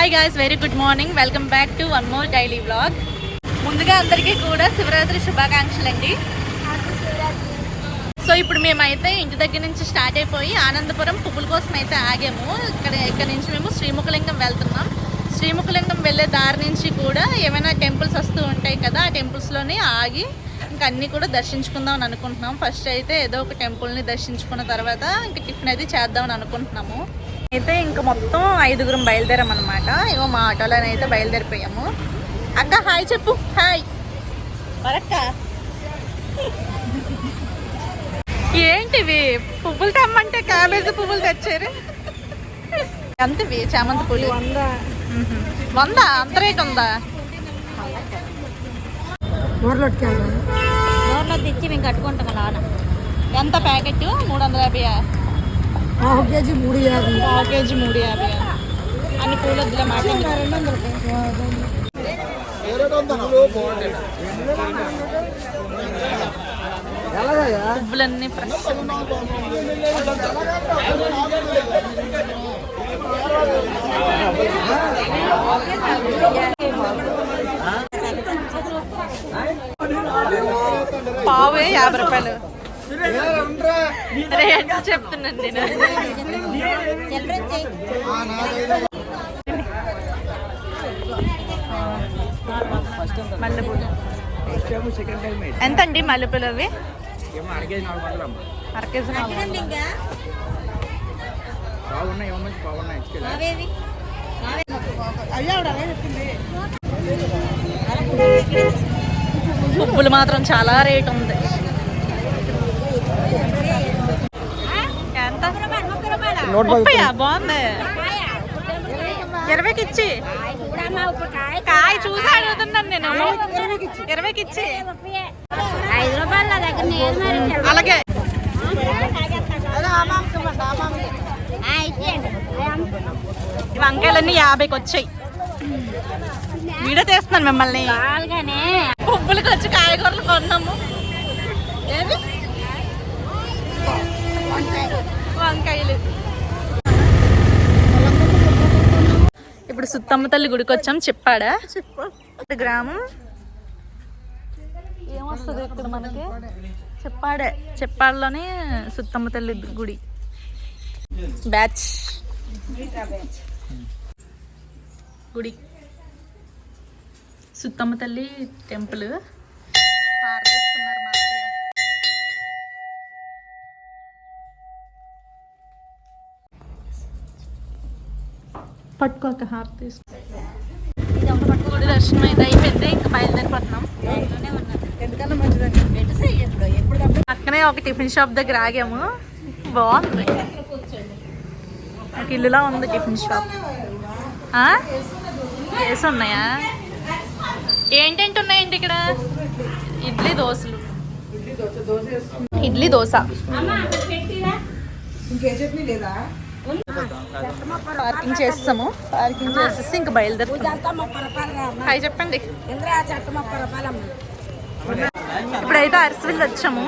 Hi guys very good morning welcome back to one more daily vlog ముందుగా అందరికీ కూడా శివరాత్రి శుభాకాంక్షలు అండి సో ఇప్పుడు మేమైతే ఇంటి దగ్గర నుంచి స్టార్ట్ అయిపోయి ఆనందపురం పువ్వుల కోసం అయితే ఆగాము. ఇక్కడ ఇక్కడ నుంచి మేము శ్రీముఖలింగం వెళ్తున్నాం. శ్రీముఖలింగం వెళ్ళే దారి నుంచి కూడా ఏమైనా టెంపుల్స్ వస్తూ ఉంటాయి కదా ఆ టెంపుల్స్లోనే ఆగి ఇంకా అన్నీ కూడా దర్శించుకుందాం అని అనుకుంటున్నాం. ఫస్ట్ అయితే ఏదో ఒక టెంపుల్ని దర్శించుకున్న తర్వాత ఇంకా టిఫిన్ అది చేద్దామని అనుకుంటున్నాము. అయితే ఇంకా మొత్తం ఐదుగురం బయలుదేరాం అనమాట ఇగో మా ఆటోలోనే అయితే బయలుదేరిపోయాము. అక్క హాయ్ చెప్పు. హాయ్. వరక్క ఏంటివి? పువ్వులు తెమ్మంటే క్యాబేజీ పువ్వులు తెచ్చారు? ఎంతవి చామంతి పూలు. వంద? అంత రేట్ ఉందా? నోట్లో తెచ్చి మేము కట్టుకుంటాం లాన ఎంత ప్యాకెట్ మూడు వందల యాభై హాఫ్ కేజీ మూడు యాభై పావు కేజీ మూడు యాభై అన్ని పూలు వద్దులే మాట పువ్వులన్నీ ఫ్రెష్ పావే యాభై రూపాయలు రేట్ చెప్తున్నాను నేను. మల్లెపూలు ఎంత అండి మల్లెపూలు అవి పువ్వులు మాత్రం చాలా రేట్ ఉంది. ముప్పయా బాగుంది. ఇరవైకి ఇచ్చి కాయ చూసి అడుగుతున్నాను నేను. ఇరవైకి ఇచ్చి ఐదు రూపాయలు నా దగ్గర లేదు మరి అలాగే. ఆ, ఇచ్చేయండి. ఈ వంకాయలన్నీ యాభైకి వచ్చాయి. వీడియో తీస్తున్నాను మిమ్మల్ని. పువ్వులకి వచ్చి కాయగూరలు కొన్నాము. వంకాయలు. ఇప్పుడు సుత్తమ్మ తల్లి గుడికి వచ్చాం చెప్పాడా? గ్రామం? ఏమొస్తుంది ఇక్కడ మనకి? చెప్పాడే. చెప్పాడలోనే సుత్తమ్మ తల్లి గుడి. బ్యాచ్. గుడి. సుత్తమ్మ తల్లి టెంపుల్. పట్టుకోక హారతి గుడి దర్శనం అయితే అయిపోయింది ఇంకా బయలుదేరిపోతున్నాం ఎందుకన్నా మంచిదండి పక్కనే ఒక టిఫిన్ షాప్ దగ్గర ఆగాము. బాగుంది. ఒక ఇల్లులా ఉంది టిఫిన్ షాప్? వేసి ఉన్నాయా? ఏంటేంటి ఉన్నాయండి ఇక్కడ? ఇడ్లీ దోశలు. ఇడ్లీ దోశ. ఇంకే చట్నీ లేదా? పార్కింగ్ చేస్తాము. పార్కింగ్ చేసేసి ఇంకా బయలుదేరుతాం. హాయ్ చెప్పండి. ఇప్పుడైతే అరసవిల్లు వచ్చాము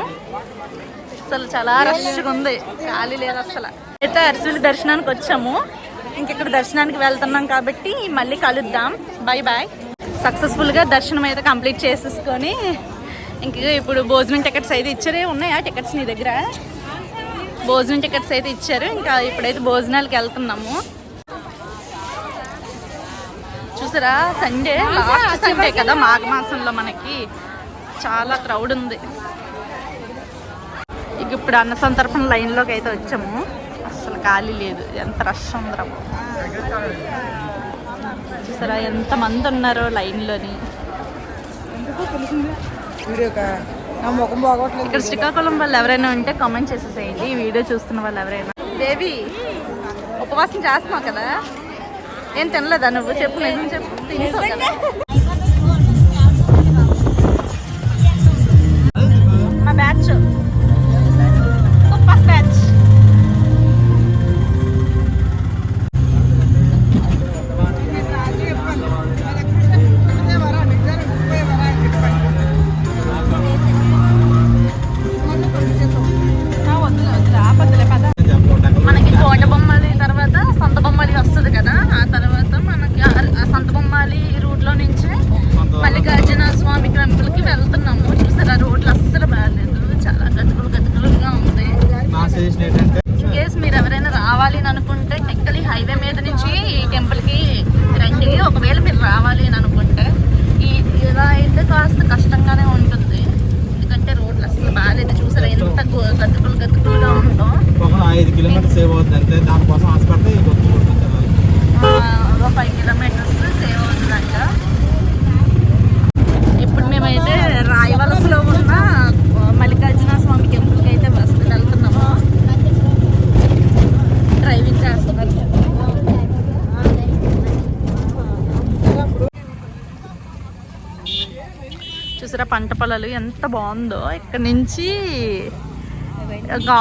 అసలు చాలా రష్గా ఉంది. ఖాళీ లేదు అసలు. అయితే అరసవిల్లి దర్శనానికి వచ్చాము. ఇంకెక్కడ దర్శనానికి వెళ్తున్నాం కాబట్టి మళ్ళీ కలుద్దాం. బాయ్ బాయ్ సక్సెస్ఫుల్గా దర్శనం అయితే కంప్లీట్ చేసేసుకొని ఇంక ఇప్పుడు భోజనం టికెట్స్ అయితే ఇచ్చారే ఉన్నాయా టికెట్స్ నీ దగ్గర? భోజనం టికెట్స్ అయితే ఇచ్చారు. ఇంకా ఇప్పుడైతే భోజనాలకు వెళ్తున్నాము. చూసారా? సండే లాస్ట్ సండే కదా మాఘ మాసంలో మనకి. చాలా క్రౌడ్ ఉంది. ఇక ఇప్పుడు అన్న సంతర్పణ లైన్లోకి అయితే వచ్చాము. అసలు ఖాళీ లేదు. ఎంత రష్ ఉందిరా. చూసారా? ఎంత మంది ఉన్నారో లైన్లోని వీడియో నా ముఖం బాగోట్లేదు. ఇక్కడ శ్రీకాకుళం వాళ్ళు ఎవరైనా ఉంటే కామెంట్ చేసేసేయండి. ఈ వీడియో చూస్తున్న వాళ్ళు ఎవరైనా. దేవి ఉపవాసం చేస్తున్నావు కదా? ఏం తినలేదా నువ్వు? చెప్పు నిజం చెప్పు. తినేసావు అనుకుంటే టెక్కలి హైవే మీద నుంచి ఈ టెంపుల్కి రండి. ఒకవేళ మీరు రావాలి అని అనుకుంటే ఈ ఇలా అయితే కాస్త కష్టంగానే ఉంటుంది. ఎందుకంటే రోడ్లు అసలు బాగాలేదు. చూసారా ఎంత గతుకులు గతుకులుగా ఉందో. ఒక ఐదు కిలోమీటర్ సేవ్ అవుతుంది అంతే. దానికోసం ఆశపడితే ఒక ఫైవ్ కిలోమీటర్స్ సేవ్ అవుతుందంట ఇప్పుడు మేమైతే రాయవలసలో ఉన్న మల్లికార్జున స్వామి టెంపుల్కి అయితే బస్ వెళ్తున్నాము డ్రైవింగ్ చేస్తున్నారు చూసారా పంట పొలాలు ఎంత బాగుందో ఇక్కడ నుంచి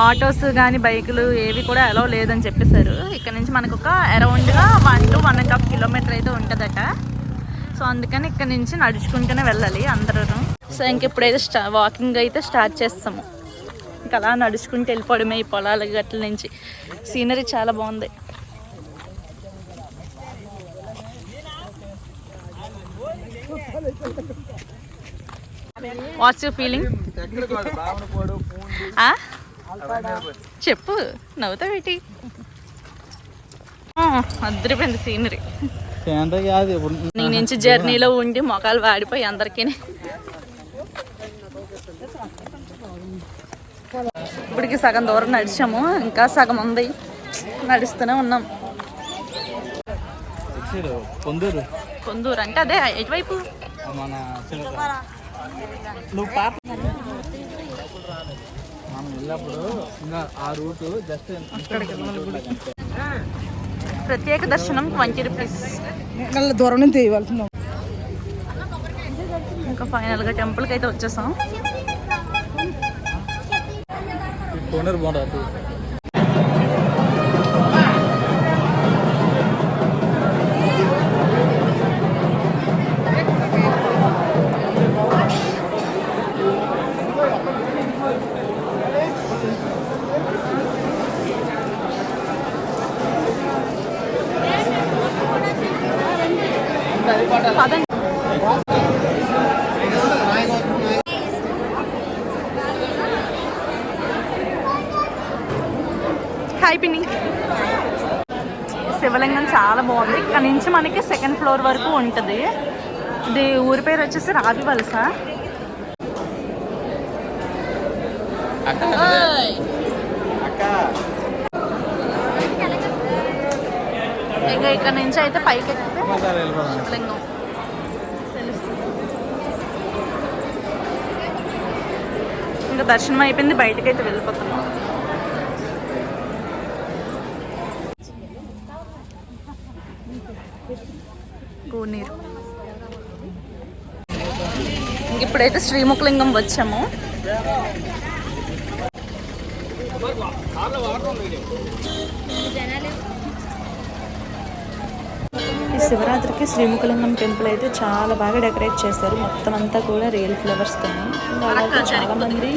ఆటోస్ కానీ బైకులు ఏవి కూడా అలౌ లేదని చెప్పేశారు. ఇక్కడ నుంచి మనకు ఒక అరౌండ్గా one to one and half kilometre అయితే ఉంటుందట. సో అందుకని ఇక్కడ నుంచి నడుచుకుంటూనే వెళ్ళాలి అందరూ సో ఇంక ఇప్పుడైతే స్టా వాకింగ్ అయితే స్టార్ట్ చేస్తాము. ఇంకా అలా నడుచుకుంటూ వెళ్ళిపోవడమే ఈ పొలాల గట్ల నుంచి. సీనరీ చాలా బాగుంది. వాట్స్ యూ ఫీలింగ్ చెప్పు నవ్వుతావేటి? అద్దరిపోయింది సీనరీ. నీ నుంచి జర్నీలో ఉండి మొఖాలు వాడిపోయి అందరికీ. ఇప్పటికి సగం దూరం నడిచాము ఇంకా సగం ఉంది. నడుస్తూనే ఉన్నాం. పొందూరు కొందూరు. అంటే అదే ఎటువైపు. నువ్వు పాప. మనం వెళ్ళినప్పుడు ఇంకా ఆ రూట్ జస్ట్ ప్రత్యేక దర్శనం ట్వంటీ రూపీస్. దూరం నుంచి తీయవలసిన ఇంకా ఫైనల్గా టెంపుల్కి అయితే వచ్చేసాం. బాగుంటుంది. పదండి హాయ్ పిన్ని. శివలింగం చాలా బాగుంది. ఇక్కడ నుంచి మనకి సెకండ్ ఫ్లోర్ వరకు ఉంటుంది. ఇది ఊరి పేరు వచ్చేసి రావి వలస. అక్క. ఇంకా ఇక్కడ నుంచి అయితే పైకి ఎక్కితే శివలింగం. ఇంకా దర్శనం అయిపోయింది బయటకి అయితే వెళ్ళిపోతున్నాం ఇప్పుడైతే శ్రీముఖలింగం వచ్చాము. శివరాత్రికి శ్రీముఖలింగం టెంపుల్ అయితే చాలా బాగా డెకరేట్ చేశారు. మొత్తం అంతా కూడా రియల్ ఫ్లవర్స్తో అలాగే చాలా మంది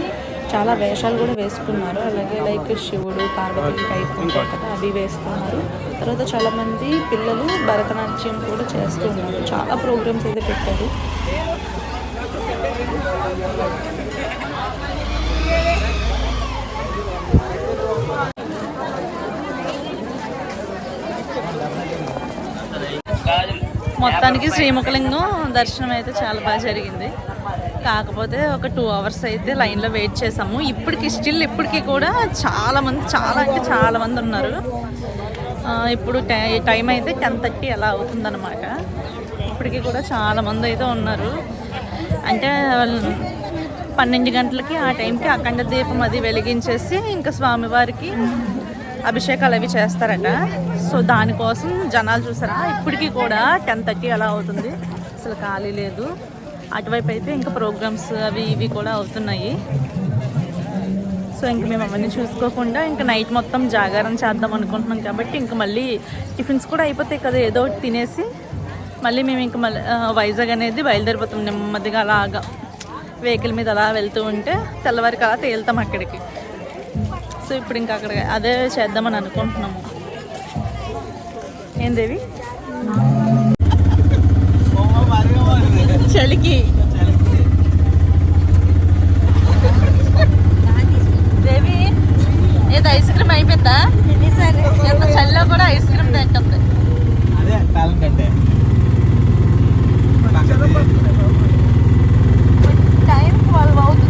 చాలా వేషాలు కూడా వేసుకున్నారు. అలాగే లైక్ శివుడు పార్వతి టైప్ ఉంటాయి కదా అవి వేసుకున్నారు. తర్వాత చాలా మంది పిల్లలు భరతనాట్యం కూడా చేస్తూ ఉన్నారు. చాలా ప్రోగ్రామ్స్ అయితే పెట్టారు. మొత్తానికి శ్రీముఖలింగం దర్శనం అయితే చాలా బాగా జరిగింది. కాకపోతే ఒక టూ అవర్స్ అయితే లైన్లో వెయిట్ చేసాము. ఇప్పటికి స్టిల్ ఇప్పటికి కూడా చాలామంది చాలా అంటే చాలామంది ఉన్నారు. ఇప్పుడు టై- టైం అయితే టెన్ థర్టీ అలా అవుతుందన్నమాట. ఇప్పటికి కూడా చాలామంది అయితే ఉన్నారు. అంటే పన్నెండు గంటలకి ఆ టైంకి అఖండ దీపం అది వెలిగించేసి ఇంకా స్వామివారికి అభిషేకాలు అవి చేస్తారట. సో దానికోసం జనాలు చూసారా? ఇప్పటికీ కూడా టెన్ థర్టీ అలా అవుతుంది. అసలు ఖాళీ లేదు. అటువైపు అయితే ఇంకా ప్రోగ్రామ్స్ అవి ఇవి కూడా అవుతున్నాయి. సో ఇంక మేము అవన్నీ చూసుకోకుండా ఇంకా నైట్ మొత్తం జాగారం చేద్దాం అనుకుంటున్నాం కాబట్టి ఇంకా మళ్ళీ టిఫిన్స్ కూడా అయిపోతాయి కదా ఏదో ఒకటి తినేసి. మళ్ళీ మేము ఇంకా మళ్ళీ వైజాగ్ అనేది బయలుదేరిపోతాం. నెమ్మదిగా అలాగా. వెహికల్ మీద అలా వెళ్తూ ఉంటే తెల్లవారికి అలా తేలుతాం అక్కడికి. సో ఇప్పుడు ఇంకా అక్కడ అదే చేద్దామని అనుకుంటున్నాము. ఏం దేవి? చలికి. దేవి ఏదో ఐస్ క్రీమ్ అయిపోయిందా? ఎంత చలిలో కూడా ఐస్ క్రీమ్ తింటుంది. అదే టైం ట్వెల్వ్ అవుతుంది